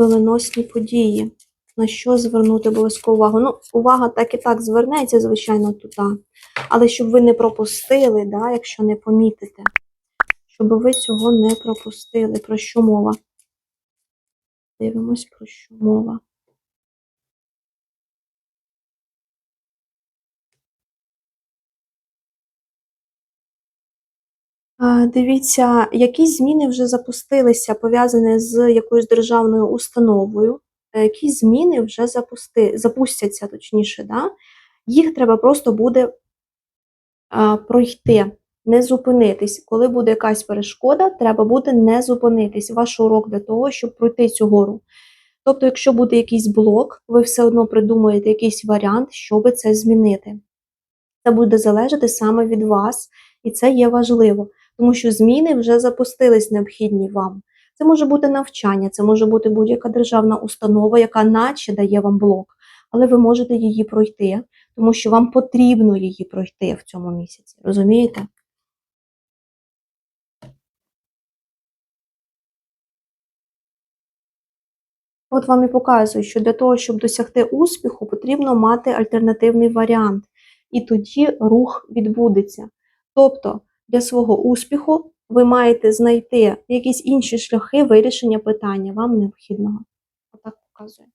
доленосні події. На що звернути обов'язково увагу? Ну, увага так і так звернеться, звичайно, туди. Але щоб ви не пропустили, да, якщо не помітите, щоб ви цього не пропустили. Про що мова? Дивимось, про що мова. Дивіться, якісь зміни вже запустилися, пов'язані з якоюсь державною установою. Е, Якісь зміни вже запусти, запустяться, точніше, да? їх треба просто буде а, пройти, не зупинитись. Коли буде якась перешкода, треба буде не зупинитись. Ваш урок для того, щоб пройти цю гору. Тобто, якщо буде якийсь блок, ви все одно придумаєте якийсь варіант, щоб це змінити. Це буде залежати саме від вас, і це є важливо, тому що зміни вже запустились необхідні вам. Це може бути навчання, це може бути будь-яка державна установа, яка наче дає вам блок, але ви можете її пройти, тому що вам потрібно її пройти в цьому місяці. Розумієте? От вам і показую, що для того, щоб досягти успіху, потрібно мати альтернативний варіант, і тоді рух відбудеться. Тобто для свого успіху ви маєте знайти якісь інші шляхи вирішення питання вам необхідного. Отак показує.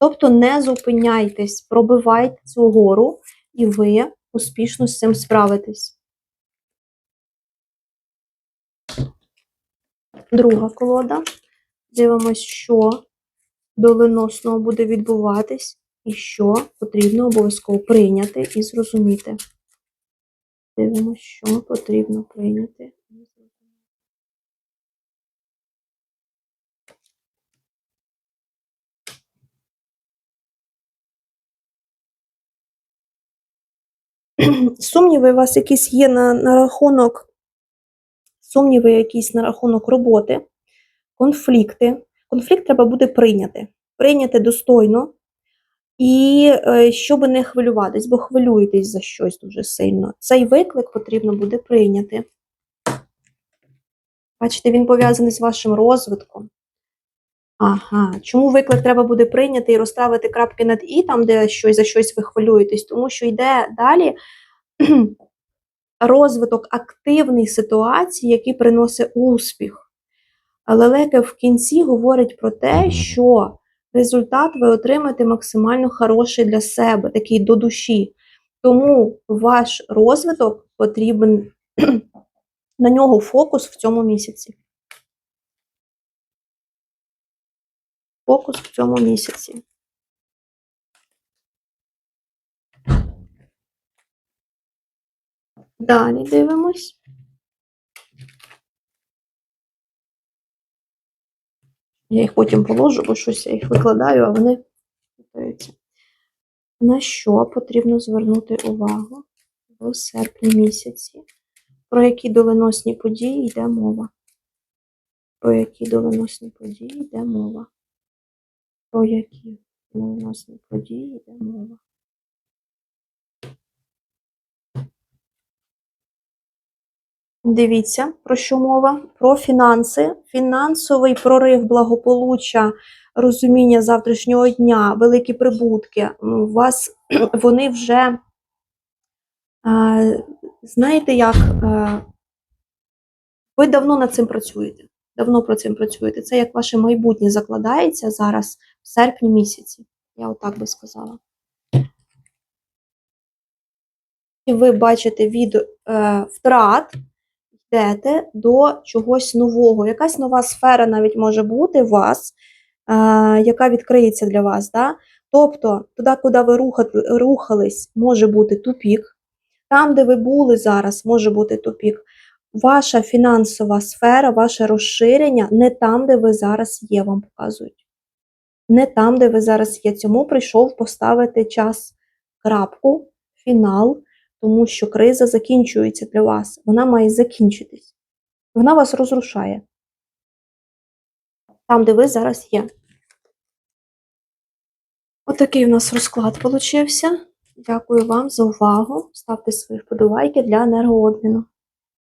Тобто не зупиняйтесь, пробивайте цю гору, і ви успішно з цим справитесь. Друга колода. Дивимось, що доленосного буде відбуватись, і що потрібно обов'язково прийняти і зрозуміти. Дивимось, що потрібно прийняти. Сумніви у вас якісь є на, на рахунок, сумніви якісь на рахунок роботи, конфлікти. Конфлікт треба буде прийняти. Прийняти достойно, і е, щоб не хвилюватись, бо хвилюєтесь за щось дуже сильно. Цей виклик потрібно буде прийняти. Бачите, він пов'язаний з вашим розвитком. Ага, чому виклик треба буде прийняти і розставити крапки над і, там, де щось за щось ви хвилюєтесь, тому що йде далі розвиток активної ситуації, який приносить успіх. Але леке в кінці говорить про те, що результат ви отримаєте максимально хороший для себе, такий до душі. Тому ваш розвиток потрібен на нього фокус в цьому місяці. Фокус в цьому місяці. Далі дивимось. Я їх потім положу, бо щось я їх викладаю, а вони питаються. На що потрібно звернути увагу в серпні місяці? Про які доленосні події йде мова? Про які доленосні події йде мова? Про які доленосні події йде мова? Дивіться, про що мова? Про фінанси, фінансовий прорив благополуччя, розуміння завтрашнього дня, великі прибутки. У вас вони вже, знаєте, як е, ви давно над цим працюєте. Давно про цим працюєте. Це як ваше майбутнє закладається зараз в серпні місяці. Я отак би сказала. І ви бачите від е, втрат йдете до чогось нового. Якась нова сфера навіть може бути у вас, яка відкриється для вас. Да? Тобто, туди, куди ви рухались, може бути тупік. Там, де ви були зараз, може бути тупік. Ваша фінансова сфера, ваше розширення не там, де ви зараз є, вам показують. Не там, де ви зараз є. Цьому прийшов поставити час крапку, фінал, тому що криза закінчується для вас. Вона має закінчитись. Вона вас розрушає. Там, де ви зараз є. Отакий у нас розклад получився. Дякую вам за увагу. Ставте свої вподобайки для енергообміну.